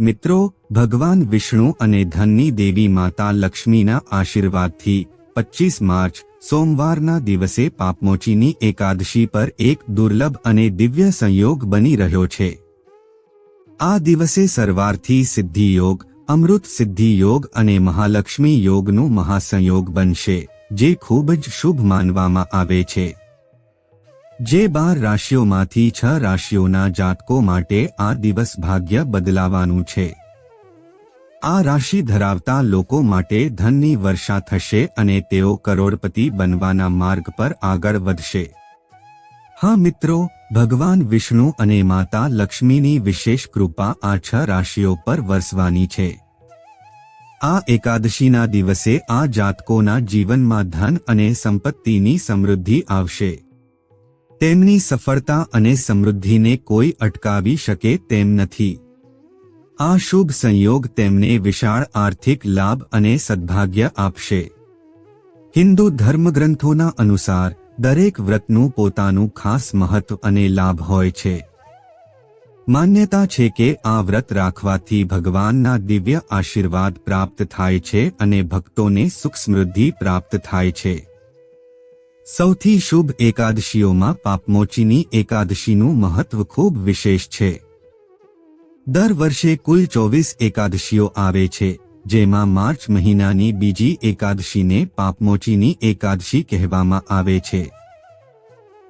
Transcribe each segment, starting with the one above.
મિત્રો, ભગવાન વિષ્ણુ અને ધનની દેવી માતા લક્ષ્મીના આશીર્વાદથી પચીસ માર્ચ, સોમવારના દિવસે પાપમોચીની એકાદશી પર એક દુર્લભ અને દિવ્ય સંયોગ બની રહ્યો છે. આ દિવસે સરવારથી સિદ્ધિ યોગ, અમૃત સિદ્ધિ યોગ અને મહાલક્ષ્મી યોગનું મહાસંયોગ બનશે, જે ખૂબ જ શુભ માનવામાં આવે છે. જે બાર રાશિઓમાંથી છ રાશિઓના જાતકો માટે આ દિવસ ભાગ્ય બદલાવાનું છે. આ રાશિ ધરાવતા લોકો માટે ધનની વર્ષા થશે અને તેઓ કરોડપતિ બનવાના માર્ગ પર આગળ વધશે. હા મિત્રો, ભગવાન વિષ્ણુ અને માતા લક્ષ્મીની વિશેષ કૃપા આ છ રાશિઓ પર વરસવાની છે. આ એકાદશીના દિવસે આ જાતકોના જીવનમાં ધન અને સંપત્તિની સમૃદ્ધિ આવશે. તેમની સફળતા અને સમૃદ્ધિને કોઈ અટકાવી શકે તેમ નથી. આ શુભ સંયોગ તેમને વિશાળ આર્થિક લાભ અને સદભાગ્ય આપશે. હિન્દુ ધર્મગ્રંથોના અનુસાર, દરેક વ્રતનું પોતાનું ખાસ મહત્વ અને લાભ હોય છે. માન્યતા છે કે આ વ્રત રાખવાથી ભગવાનના દિવ્ય આશીર્વાદ પ્રાપ્ત થાય છે અને ભક્તોને સુખ સમૃદ્ધિ પ્રાપ્ત થાય છે. સૌથી શુભ એકાદશીઓમાં પાપમોચીની એકાદશીનું મહત્વ ખૂબ વિશેષ છે. દર વર્ષે કુલ ચોવીસ એકાદશીઓ આવે છે, જેમાં માર્ચ મહિનાની બીજી એકાદશીને પાપમોચીની એકાદશી કહેવામાં આવે છે.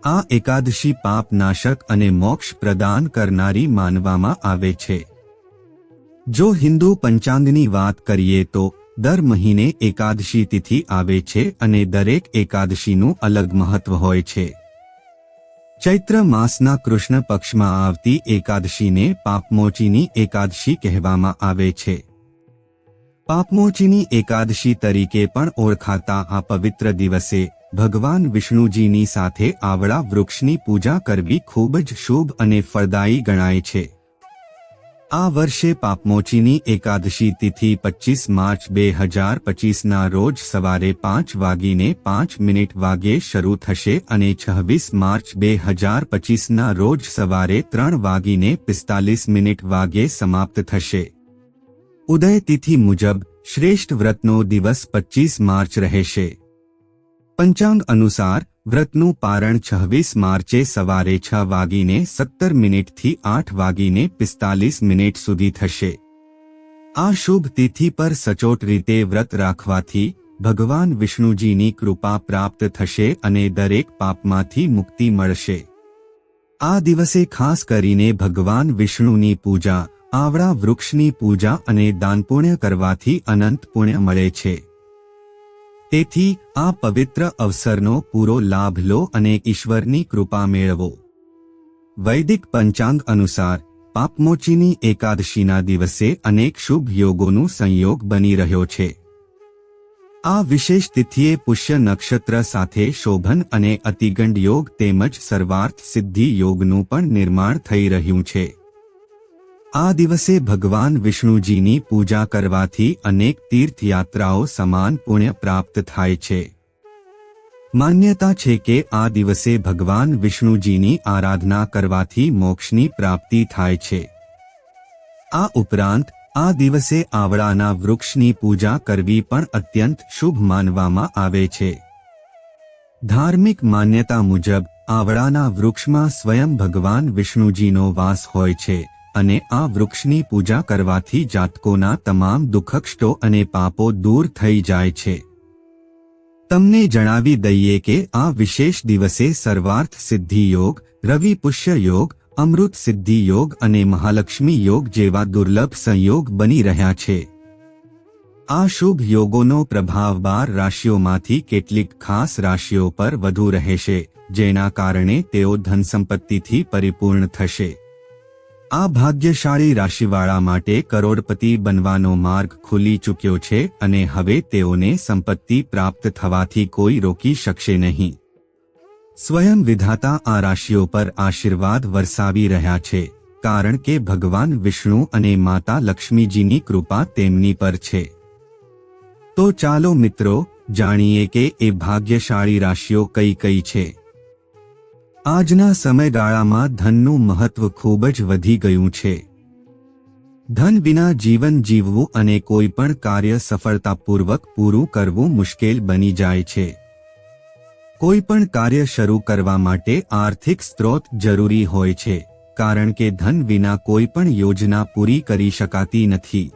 આ એકાદશી પાપનાશક અને મોક્ષ પ્રદાન કરનારી માનવામાં આવે છે. જો હિન્દુ પંચાંગની વાત કરીએ તો દર મહિને એકાદશી તિથિ આવે છે અને દરેક એકાદશીનું અલગ મહત્વ હોય છે. ચૈત્ર માસના કૃષ્ણ પક્ષમાં આવતી એકાદશીને પાપમોચીની એકાદશી કહેવામાં આવે છે. પાપમોચીની એકાદશી તરીકે પણ ઓળખાતા આ પવિત્ર દિવસે ભગવાન વિષ્ણુજીની સાથે આવડા વૃક્ષની પૂજા કરવી ખૂબ જ શુભ અને ફળદાયી ગણાય છે. આ વર્ષે પાપમોચીની એકાદશી તિથિ પચીસ માર્ચ બે હજાર પચીસના રોજ સવારે પાંચ વાગીને પાંચ મિનિટ વાગ્યે શરૂ થશે અને છવ્વીસ માર્ચ બે હજાર પચીસના રોજ સવારે ત્રણ વાગીને પિસ્તાલીસ મિનિટ વાગ્યે સમાપ્ત થશે. ઉદય તિથિ મુજબ શ્રેષ્ઠ વ્રતનો દિવસ પચીસ માર્ચ રહેશે. પંચાંગ અનુસાર વ્રતનું પારણ છવ્વીસ માર્ચે સવારે છ વાગીને સત્તર મિનિટથી આઠ વાગીને પિસ્તાલીસ મિનિટ સુધી થશે. આ શુભ તિથિ પર સચોટ રીતે વ્રત રાખવાથી ભગવાન વિષ્ણુજીની કૃપા પ્રાપ્ત થશે અને દરેક પાપમાંથી મુક્તિ મળશે. આ દિવસે ખાસ કરીને ભગવાન વિષ્ણુની પૂજા, આવડા વૃક્ષની પૂજા અને દાનપુણ્ય કરવાથી અનંત પુણ્ય મળે છે. તેથી આ પવિત્ર અવસરનો પૂરો લાભ લો અને ઈશ્વરની કૃપા મેળવો. વૈદિક પંચાંગ અનુસાર, પાપમોચીની એકાદશીના દિવસે અનેક શુભ યોગોનું સંયોગ બની રહ્યો છે. આ વિશેષ તિથિએ પુષ્ય નક્ષત્ર સાથે શોભન અને અતિગંડ યોગ તેમજ સર્વાર્થ સિદ્ધિ યોગનું પણ નિર્માણ થઈ રહ્યું છે. આ દિવસે ભગવાન વિષ્ણુજીની પૂજા કરવાથી અનેક તીર્થયાત્રાઓ સમાન પુણ્ય પ્રાપ્ત થાય છે. માન્યતા છે કે આ દિવસે ભગવાન વિષ્ણુજીની આરાધના કરવાથી મોક્ષની પ્રાપ્તિ થાય છે. આ ઉપરાંત, આ દિવસે આવડાના વૃક્ષની પૂજા કરવી પણ અત્યંત શુભ માનવામાં આવે છે. ધાર્મિક માન્યતા મુજબ, આવડાના વૃક્ષમાં સ્વયં ભગવાન વિષ્ણુજીનો વાસ હોય છે. અને આ વૃક્ષની પૂજા કરવાથી જાતકોના તમામ દુઃખક્ષો અને પાપો દૂર થઈ જાય છે. તમને જણાવી દઈએ કે આ વિશેષ દિવસે સર્વાર્થ સિદ્ધિ યોગ, રવિ પુષ્ય યોગ, અમૃત સિદ્ધિ યોગ અને મહાલક્ષ્મી યોગ જેવા દુર્લભ સંયોગ બની રહ્યા છે. આ શુભ યોગોનો પ્રભાવ બાર રાશિઓમાંથી કેટલીક ખાસ રાશિઓ પર વધુ રહેશે, જેના કારણે તેઓ ધનસંપત્તિથી પરિપૂર્ણ થશે. આ ભાગ્યશાળી રાશિવાળા માટે કરોડપતિ બનવાનો માર્ગ ખુલી ચૂક્યો છે અને હવે તેઓને સંપત્તિ પ્રાપ્ત થવાથી કોઈ રોકી શકશે નહીં. સ્વયં વિધાતા આ રાશિઓ પર આશીર્વાદ વરસાવી રહ્યા છે, કારણ કે ભગવાન વિષ્ણુ અને માતા લક્ષ્મીજીની કૃપા તેમની પર છે. તો ચાલો મિત્રો, જાણીએ કે એ ભાગ્યશાળી રાશિઓ કઈ કઈ છે. આજના સમયગાળામાં ધનનું મહત્વ ખૂબ જ વધી ગયું છે. ધન વિના જીવન જીવવું અને કોઈ પણ કાર્ય સફળતાપૂર્વક પૂરું કરવું મુશ્કેલ બની જાય છે. કોઈ પણ કાર્ય શરૂ કરવા માટે આર્થિક સ્ત્રોત જરૂરી હોય છે, કારણ કે ધન વિના કોઈ પણ યોજના પૂરી કરી શકાતી નથી.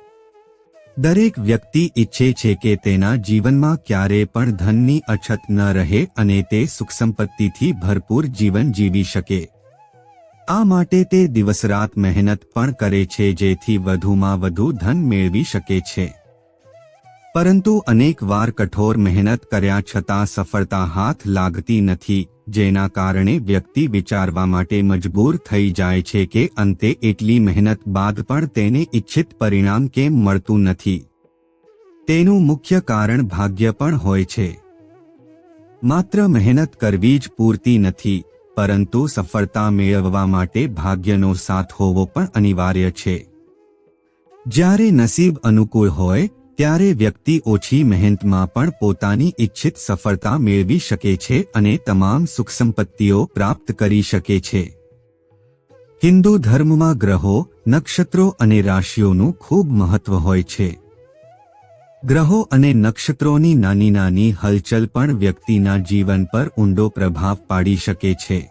દરેક વ્યક્તિ ઈચ્છે છે કે તેના જીવનમાં ક્યારે પણ ધનની અછત ન રહે અને તે સુખ સંપત્તિથી ભરપૂર જીવન જીવી શકે. આ માટે તે દિવસરાત મહેનત પણ કરે છે જેથી વધુમાં વધુ ધન મેળવી શકે છે. પરંતુ અનેક વાર કઠોર મહેનત કર્યા છતાં સફળતા હાથ લાગતી નથી. જેના કારણે વ્યક્તિ વિચારવા માટે મજબૂર થઈ જાય છે કે અંતે એટલી મહેનત બાદ પણ તેને ઇચ્છિત પરિણામ કેમ મળતું નથી. તેનું મુખ્ય કારણ ભાગ્ય પણ હોય છે. માત્ર મહેનત કરવી જ પૂરતી નથી, પરંતુ સફળતા મેળવવા માટે ભાગ્યનો સાથ હોવો પણ અનિવાર્ય છે. જ્યારે નસીબ અનુકૂળ હોય ત્યારે વ્યક્તિ ઓછી મહેનતમાં પણ પોતાની ઇચ્છિત સફળતા મેળવી શકે છે અને તમામ સુખ સંપત્તિઓ પ્રાપ્ત કરી શકે છે. હિન્દુ ધર્મમાં ગ્રહો, નક્ષત્રો અને રાશિઓનું ખૂબ મહત્વ હોય છે. ગ્રહો અને નક્ષત્રોની નાની નાની હલચલ પણ વ્યક્તિના જીવન પર ઊંડો પ્રભાવ પાડી શકે છે.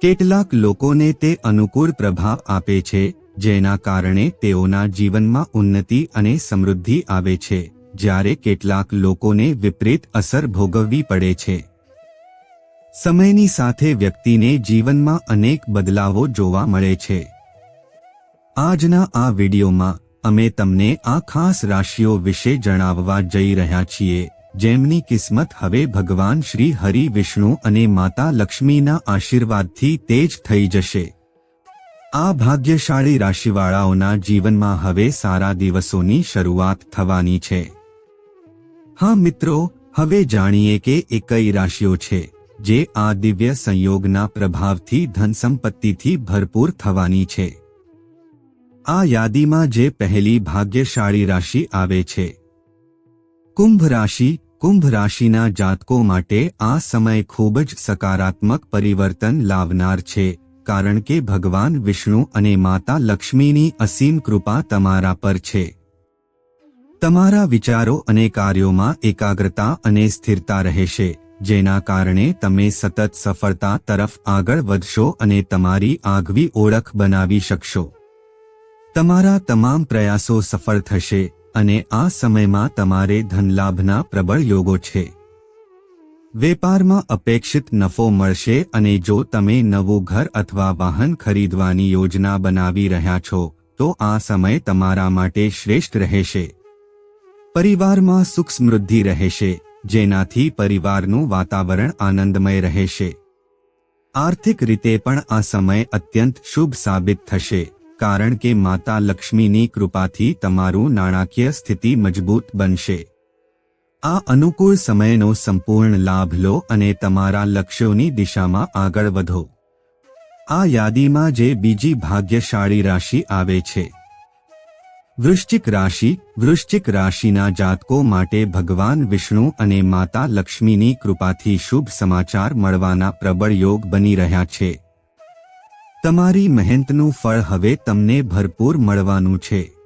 કેટલાક લોકોને તે અનુકૂળ પ્રભાવ આપે છે જેના કારણે તેઓના જીવનમાં ઉન્નતિ અને સમૃદ્ધિ આવે છે, જ્યારે કેટલાક લોકોને વિપરીત અસર ભોગવવી પડે છે. સમયની સાથે વ્યક્તિને જીવનમાં અનેક બદલાવો જોવા મળે છે. આજના આ વિડીયોમાં, અમે તમને આ ખાસ રાશિઓ વિશે જણાવવા જઈ રહ્યા છીએ, જેમની કિસ્મત હવે ભગવાન શ્રી હરિ વિષ્ણુ અને માતા લક્ષ્મીના આશીર્વાદથી તેજ થઈ જશે. આ ભાગ્યશાળી રાશિવાળાઓના જીવનમાં હવે સારા દિવસોની શરૂઆત થવાની છે. હા મિત્રો, હવે જાણીએ કે એ કઈ રાશિઓ છે, જે આ દિવ્ય સંયોગના પ્રભાવથી ધન સંપત્તિથી ભરપૂર થવાની છે. આ યાદીમાં જે પહેલી ભાગ્યશાળી રાશિ આવે છે. કુંભ રાશિ, કુંભ રાશિના જાતકો માટે આ સમય ખૂબ જ સકારાત્મક પરિવર્તન લાવનાર છે. કારણ કે ભગવાન વિષ્ણુ અને માતા લક્ષ્મીની અસીમ કૃપા તમારા પર છે. તમારા વિચારો અને કાર્યોમાં એકાગ્રતા અને સ્થિરતા રહેશે, જેના કારણે તમે સતત સફળતા તરફ આગળ વધશો અને તમારી આગવી ઓળખ બનાવી શકશો. તમારા તમામ પ્રયાસો સફળ થશે અને આ સમયમાં તમારે ધનલાભના પ્રબળ યોગો છે. વેપારમાં અપેક્ષિત નફો મળશે અને જો તમે નવું ઘર અથવા વાહન ખરીદવાની યોજના બનાવી રહ્યા છો, તો આ સમય તમારા માટે શ્રેષ્ઠ રહેશે. પરિવારમાં સુખ સમૃદ્ધિ રહેશે, જેનાથી પરિવારનું વાતાવરણ આનંદમય રહેશે. આર્થિક રીતે પણ આ સમય અત્યંત શુભ સાબિત થશે, કારણ કે માતા લક્ષ્મીની કૃપાથી તમારું નાણાકીય સ્થિતિ મજબૂત બનશે. આ અનુકૂળ સમયનો સંપૂર્ણ લાભ લો અને તમારા લક્ષ્યોની દિશામાં આગળ વધો. આ યાદીમાં જે બીજી ભાગ્યશાળી રાશિ આવે છે. વૃશ્ચિક રાશિ, વૃશ્ચિક રાશિના જાતકો માટે ભગવાન વિષ્ણુ અને માતા લક્ષ્મીની કૃપાથી શુભ સમાચાર મળવાના પ્રબળ યોગ બની રહ્યા છે. તમારી મહેનતનું ફળ હવે તમને ભરપૂર મળવાનું છે.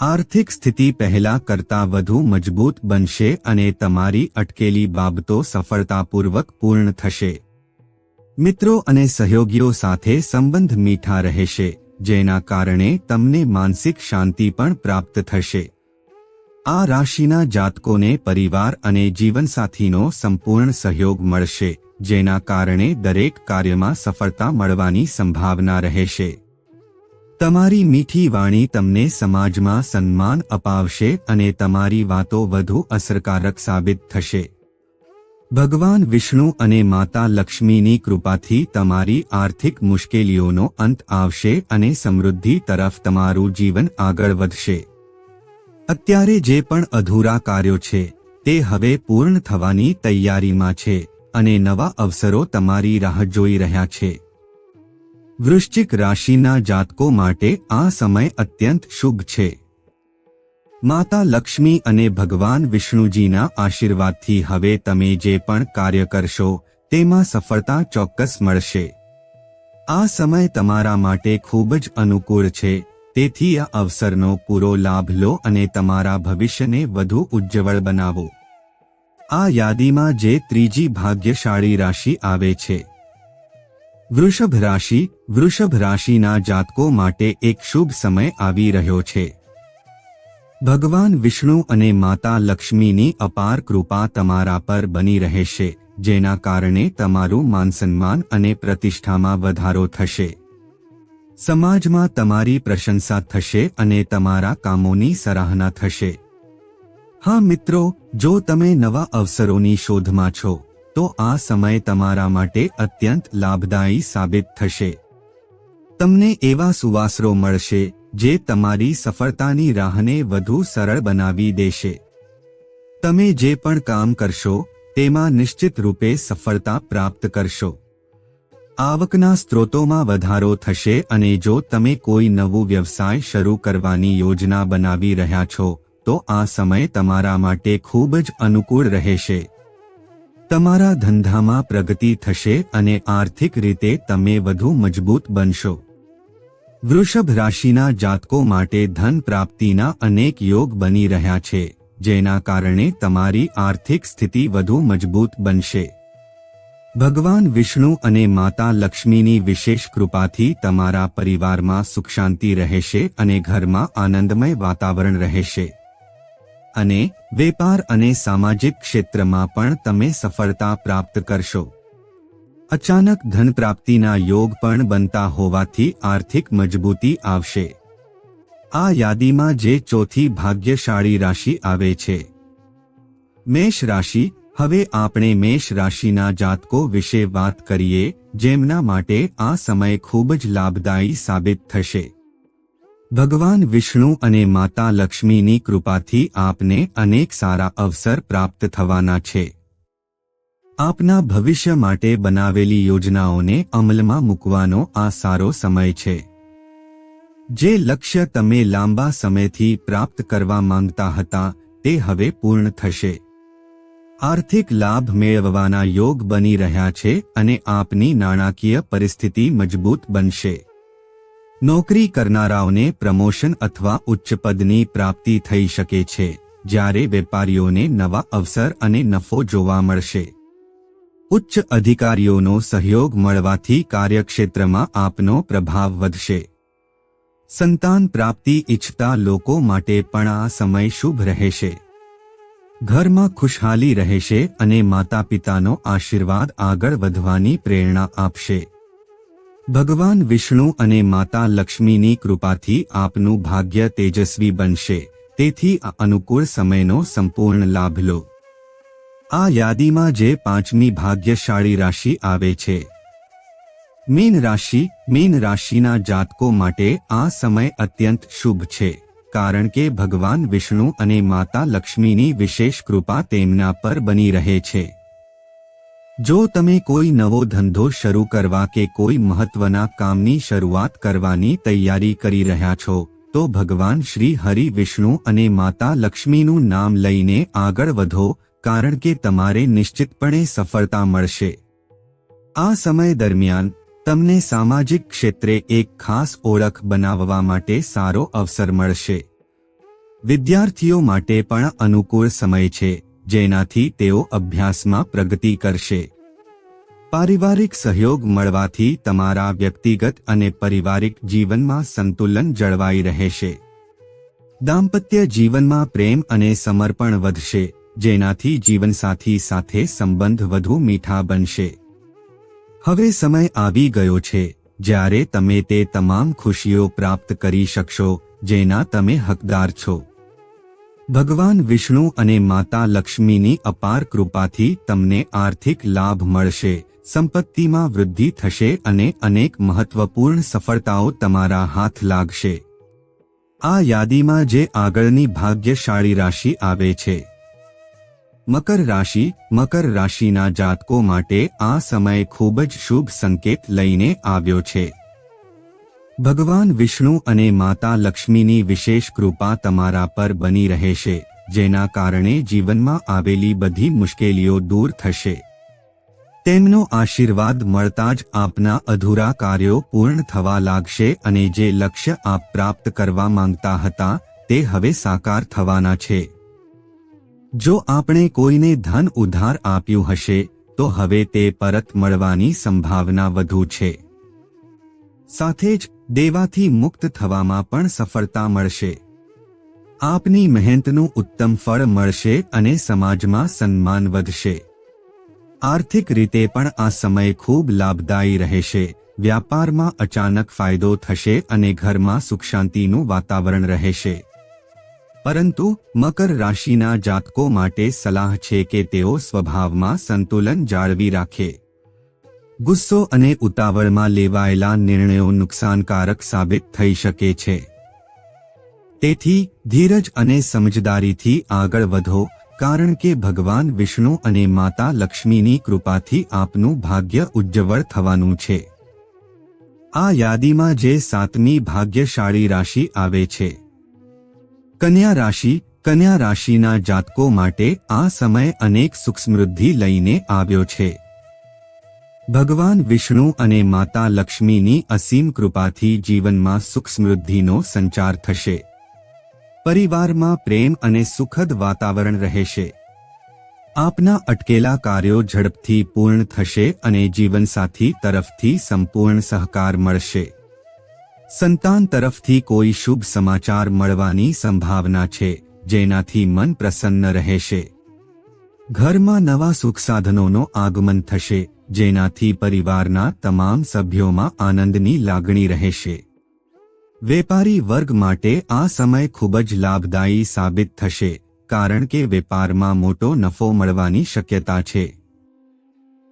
આર્થિક સ્થિતિ પહેલા કરતાં વધુ મજબૂત બનશે અને તમારી અટકેલી બાબતો સફળતાપૂર્વક પૂર્ણ થશે. મિત્રો અને સહયોગીઓ સાથે સંબંધ મીઠા રહેશે, જેના કારણે તમને માનસિક શાંતિ પણ પ્રાપ્ત થશે. આ રાશિના જાતકોને પરિવાર અને જીવનસાથીનો સંપૂર્ણ સહયોગ મળશે, જેના કારણે દરેક કાર્યમાં સફળતા મળવાની સંભાવના રહેશે. તમારી મીઠી વાણી તમને સમાજમાં સન્માન અપાવશે અને તમારી વાતો વધુ અસરકારક સાબિત થશે. ભગવાન વિષ્ણુ અને માતા લક્ષ્મીની કૃપાથી તમારી આર્થિક મુશ્કેલીઓનો અંત આવશે અને સમૃદ્ધિ તરફ તમારું જીવન આગળ વધશે. અત્યારે જે પણ અધૂરા કાર્યો છે, તે હવે પૂર્ણ થવાની તૈયારીમાં છે અને નવા અવસરો તમારી રાહ જોઈ રહ્યા છે. વૃશ્ચિક રાશિના જાતકો માટે આ સમય અત્યંત શુભ છે. માતા લક્ષ્મી અને ભગવાન વિષ્ણુજીના આશીર્વાદથી હવે તમે જે પણ કાર્ય કરશો, તેમાં સફળતા ચોક્કસ મળશે. આ સમય તમારા માટે ખૂબ જ અનુકૂળ છે. તેથી આ અવસરનો પૂરો લાભ લો અને તમારા ભવિષ્યને વધુ ઉજ્જવળ બનાવો. આ યાદીમાં જે ત્રીજી ભાગ્યશાળી રાશિ આવે છે. વૃષભ રાશિ વૃષભ રાશિના જાતકો માટે એક શુભ સમય આવી રહ્યો છે. ભગવાન વિષ્ણુ અને માતા લક્ષ્મીની અપાર કૃપા તમારા પર બની રહેશે, જેના કારણે તમારું માનસન્માન અને પ્રતિષ્ઠામાં વધારો થશે. સમાજમાં તમારી પ્રશંસા થશે અને તમારા કામોની સરાહના થશે. હા મિત્રો, જો તમે નવા અવસરોની શોધમાં છો તો આ સમય તમારા માટે અત્યંત લાભદાયી સાબિત થશે. તમને એવા સુવાસરો મળશે, જે તમારી સફળતાની રાહને વધુ સરળ બનાવી દેશે. તમે જે પણ કામ કરશો, તેમાં નિશ્ચિત રૂપે સફળતા પ્રાપ્ત કરશો. આવકના સ્ત્રોતોમાં વધારો થશે અને જો તમે કોઈ નવું વ્યવસાય શરૂ કરવાની યોજના બનાવી રહ્યા છો, તો આ સમય તમારા માટે ખૂબ જ અનુકૂળ રહેશે. તમારા ધંધામાં પ્રગતિ થશે અને આર્થિક રીતે તમે વધુ મજબૂત બનશો. વૃષભ રાશિના જાતકો માટે ધન પ્રાપ્તિના અનેક યોગ બની રહ્યા છે, જેના કારણે તમારી આર્થિક સ્થિતિ વધુ મજબૂત બનશે. ભગવાન વિષ્ણુ અને માતા લક્ષ્મીની વિશેષ કૃપાથી તમારા પરિવારમાં સુખ શાંતિ રહેશે અને ઘરમાં આનંદમય વાતાવરણ રહેશે. અને વેપાર અને સામાજિક ક્ષેત્રમાં પણ તમે સફળતા પ્રાપ્ત કરશો. અચાનક ધન પ્રાપ્તિના યોગ પણ બનતા હોવાથી આર્થિક મજબૂતી આવશે. આ યાદીમાં જે ચોથી ભાગ્યશાળી રાશિ આવે છે. મેષ રાશિ, હવે આપણે મેષ રાશિના જાતકો વિશે વાત કરીએ, જેમના માટે આ સમય ખૂબ જ લાભદાયી સાબિત થશે. ભગવાન વિષ્ણુ અને માતા લક્ષ્મીની કૃપાથી આપને અનેક સારા અવસર પ્રાપ્ત થવાના છે. આપના ભવિષ્ય માટે બનાવેલી યોજનાઓને અમલમાં મૂકવાનો આ સારો સમય છે. જે લક્ષ્ય તમે લાંબા સમયથી પ્રાપ્ત કરવા માંગતા હતા, તે હવે પૂર્ણ થશે. આર્થિક લાભ મેળવવાના યોગ બની રહ્યા છે અને આપની નાણાકીય પરિસ્થિતિ મજબૂત બનશે. નોકરી કરનારાઓને પ્રમોશન અથવા ઉચ્ચ પદની પ્રાપ્તિ થઈ શકે છે, જ્યારે વેપારીઓને નવા અવસર અને નફો જોવા મળશે. ઉચ્ચ અધિકારીઓનો સહયોગ મળવાથી કાર્યક્ષેત્રમાં આપનો પ્રભાવ વધશે. સંતાન પ્રાપ્તિ ઇચ્છતા લોકો માટે પણ આ સમય શુભ રહેશે. ઘરમાં ખુશહાલી રહેશે અને માતા પિતાનો આશીર્વાદ આગળ વધવાની પ્રેરણા આપશે. ભગવાન વિષ્ણુ અને માતા લક્ષ્મીની કૃપાથી આપનું ભાગ્ય તેજસ્વી બનશે, તેથી આ અનુકૂળ સમયનો સંપૂર્ણ લાભ લો. આ યાદીમાં જે પાંચમી ભાગ્યશાળી રાશિ આવે છે. મીન રાશિ, મીન રાશિના જાતકો માટે આ સમય અત્યંત શુભ છે, કારણ કે ભગવાન વિષ્ણુ અને માતા લક્ષ્મીની વિશેષ કૃપા તેમના પર બની રહે છે. જો તમે કોઈ નવો ધંધો શરૂ કરવા કે કોઈ મહત્વના કામની શરૂઆત કરવાની તૈયારી કરી રહ્યા છો, તો ભગવાન શ્રી હરિ વિષ્ણુ અને માતા લક્ષ્મીનું નામ લઈને આગળ વધો, કારણ કે તમારે નિશ્ચિતપણે સફળતા મળશે. આ સમય દરમિયાન, તમને સામાજિક ક્ષેત્રે એક ખાસ ઓળખ બનાવવા માટે સારો અવસર મળશે. વિદ્યાર્થીઓ માટે પણ અનુકૂળ સમય છે. જેનાથી તેઓ અભ્યાસમાં પ્રગતિ કરશે. પારિવારિક સહયોગ મળવાથી તમારા વ્યક્તિગત અને પારિવારિક જીવનમાં સંતુલન જળવાઈ રહેશે. દાંપત્ય જીવનમાં પ્રેમ અને સમર્પણ વધશે, જેનાથી જીવનસાથી સાથે સંબંધ વધુ મીઠા બનશે. હવે સમય આવી ગયો છે, જ્યારે તમે તે તમામ ખુશીઓ પ્રાપ્ત કરી શકશો, જેના તમે હકદાર છો. ભગવાન વિષ્ણુ અને માતા લક્ષ્મીની અપાર કૃપાથી તમને આર્થિક લાભ મળશે, સંપત્તિમાં વૃદ્ધિ થશે અને અનેક મહત્વપૂર્ણ સફળતાઓ તમારા હાથ લાગશે. આ યાદીમાં જે આગળની ભાગ્યશાળી રાશિ આવે છે. મકર રાશિ, મકર રાશિના જાતકો માટે આ સમય ખૂબ જ શુભ સંકેત લઈને આવ્યો છે. ભગવાન વિષ્ણુ અને માતા લક્ષ્મીની વિશેષ કૃપા તમારા પર બની રહેશે, જેના કારણે જીવનમાં આવેલી બધી મુશ્કેલીઓ દૂર થશે. તેમનો આશીર્વાદ મળતા જ આપના અધૂરા કાર્યો પૂર્ણ થવા લાગશે અને જે લક્ષ્ય આપ પ્રાપ્ત કરવા માંગતા હતા, તે હવે સાકાર થવાના છે. જો આપણે કોઈને ધન ઉધાર આપ્યું હશે, તો હવે તે પરત મળવાની સંભાવના વધુ છે. સાથે જ દેવાથી મુક્ત થવામાં પણ સફળતા મળશે. આપની મહેનતનું ઉત્તમ ફળ મળશે અને સમાજમાં સન્માન વધશે. આર્થિક રીતે પણ આ સમય ખૂબ લાભદાયી રહેશે. વ્યાપારમાં અચાનક ફાયદો થશે અને ઘરમાં સુખ શાંતિનું વાતાવરણ રહેશે. પરંતુ મકર રાશિના જાતકો માટે સલાહ છે કે તેઓ સ્વભાવમાં સંતુલન જાળવી રાખે. ગુસ્સો અને ઉતાવળમાં લેવાયેલા નિર્ણયો નુકસાનકારક સાબિત થઈ શકે છે. તેથી, ધીરજ અને સમજદારીથી આગળ વધો, કારણ કે ભગવાન વિષ્ણુ અને માતા લક્ષ્મીની કૃપાથી આપનું ભાગ્ય ઉજ્જવળ થવાનું છે. આ યાદીમાં જે સાતમી ભાગ્યશાળી રાશિ આવે છે. કન્યા રાશિ, કન્યા રાશિના જાતકો માટે આ સમય અનેક સુખ લઈને આવ્યો છે. ભગવાન વિષ્ણુ અને માતા લક્ષ્મીની અસીમ કૃપાથી જીવનમાં સુખ સમૃદ્ધિનો સંચાર થશે. પરિવારમાં પ્રેમ અને સુખદ વાતાવરણ રહેશે. આપના અટકેલા કાર્યો ઝડપથી પૂર્ણ થશે અને જીવનસાથી તરફથી સંપૂર્ણ સહકાર મળશે. સંતાન તરફથી કોઈ શુભ સમાચાર મળવાની સંભાવના છે, જેનાથી મન પ્રસન્ન રહેશે. ઘરમાં નવા સુખ સાધનોનો આગમન થશે, જેનાથી પરિવારના તમામ સભ્યોમાં આનંદની લાગણી રહેશે. વેપારી વર્ગ માટે આ સમય ખૂબ જ લાભદાયી સાબિત થશે, કારણ કે વેપારમાં મોટો નફો મળવાની શક્યતા છે.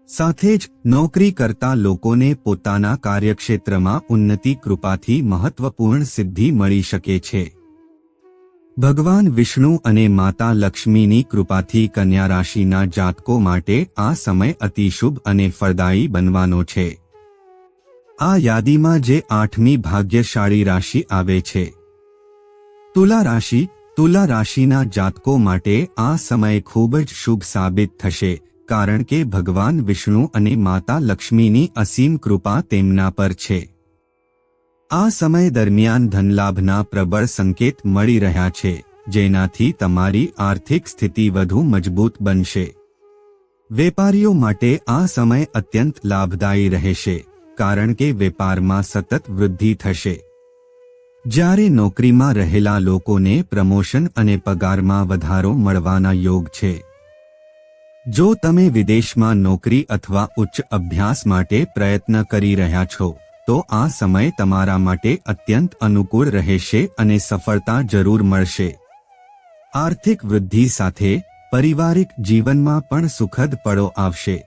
સાથે જ નોકરી કરતા લોકોને પોતાના કાર્યક્ષેત્રમાં ઉન્નતિ કૃપાથી મહત્વપૂર્ણ સિદ્ધિ મળી શકે છે. ભગવાન વિષ્ણુ અને માતા લક્ષ્મીની કૃપાથી કન્યા રાશિના જાતકો માટે આ સમય અતિશુભ અને ફળદાયી બનવાનો છે. આ યાદીમાં જે આઠમી ભાગ્યશાળી રાશિ આવે છે. તુલા રાશિ, તુલા રાશિના જાતકો માટે આ સમય ખૂબ જ શુભ સાબિત થશે, કારણ કે ભગવાન વિષ્ણુ અને માતા લક્ષ્મીની અસીમ કૃપા તેમના પર છે. આ સમય દરમિયાન ધનલાભના પ્રબળ સંકેત મળી રહ્યા છે, જેનાથી તમારી આર્થિક સ્થિતિ વધુ મજબૂત બનશે. વેપારીઓ માટે આ સમય અત્યંત લાભદાયી રહેશે, કારણ કે વેપારમાં સતત વૃદ્ધિ થશે. જ્યારે નોકરીમાં રહેલા લોકોને પ્રમોશન અને પગારમાં વધારો મળવાના યોગ છે. જો તમે વિદેશમાં નોકરી અથવા ઉચ્ચ અભ્યાસ માટે પ્રયત્ન કરી રહ્યા છો તો આ સમય તમારા માટે અત્યંત અનુકૂળ રહેશે અને સફળતા જરૂર મળશે. આર્થિક વૃદ્ધિ સાથે પારિવારિક જીવનમાં પણ સુખદ પળો આવશે.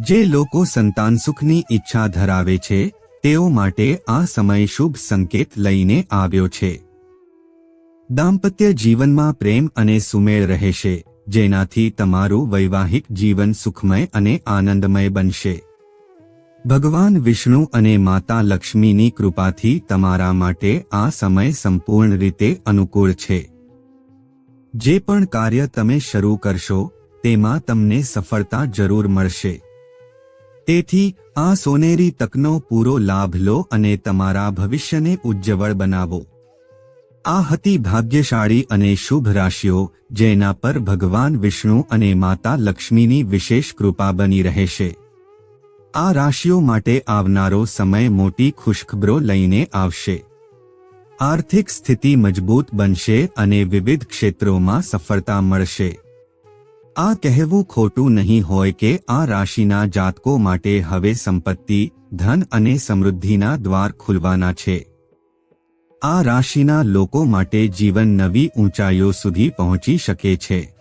જે લોકો સંતાન સુખની ઈચ્છા ધરાવે છે, તેઓ માટે આ સમય શુભ સંકેત લઈને આવ્યો છે. દાંપત્ય જીવનમાં પ્રેમ અને સુમેળ રહેશે, જેનાથી તમારું વૈવાહિક જીવન સુખમય અને આનંદમય બનશે. ભગવાન વિષ્ણુ અને માતા લક્ષ્મીની કૃપાથી તમારા માટે આ સમય સંપૂર્ણ રીતે અનુકૂળ છે. જે પણ કાર્ય તમે શરૂ કરશો, તેમાં તમને સફળતા જરૂર મળશે. તેથી, આ સોનેરી તકનો પૂરો લાભ લો અને તમારા ભવિષ્યને ઉજ્જવળ બનાવો. આ હતી ભાગ્યશાળી અને શુભ રાશિઓ, જેના પર ભગવાન વિષ્ણુ અને માતા લક્ષ્મીની વિશેષ કૃપા બની રહેશે. આ રાશિઓ માટે આવનારો સમય મોટી ખુશખબરો લઈને આવશે. આર્થિક સ્થિતિ મજબૂત બનશે અને વિવિધ ક્ષેત્રોમાં સફળતા મળશે. આ કહેવું ખોટું નહીં હોય કે આ રાશિના જાતકો માટે હવે સંપત્તિ, ધન અને સમૃદ્ધિના દ્વાર ખુલવાના છે. આ રાશિના લોકો માટે જીવન નવી ઊંચાઈઓ સુધી પહોંચી શકે છે.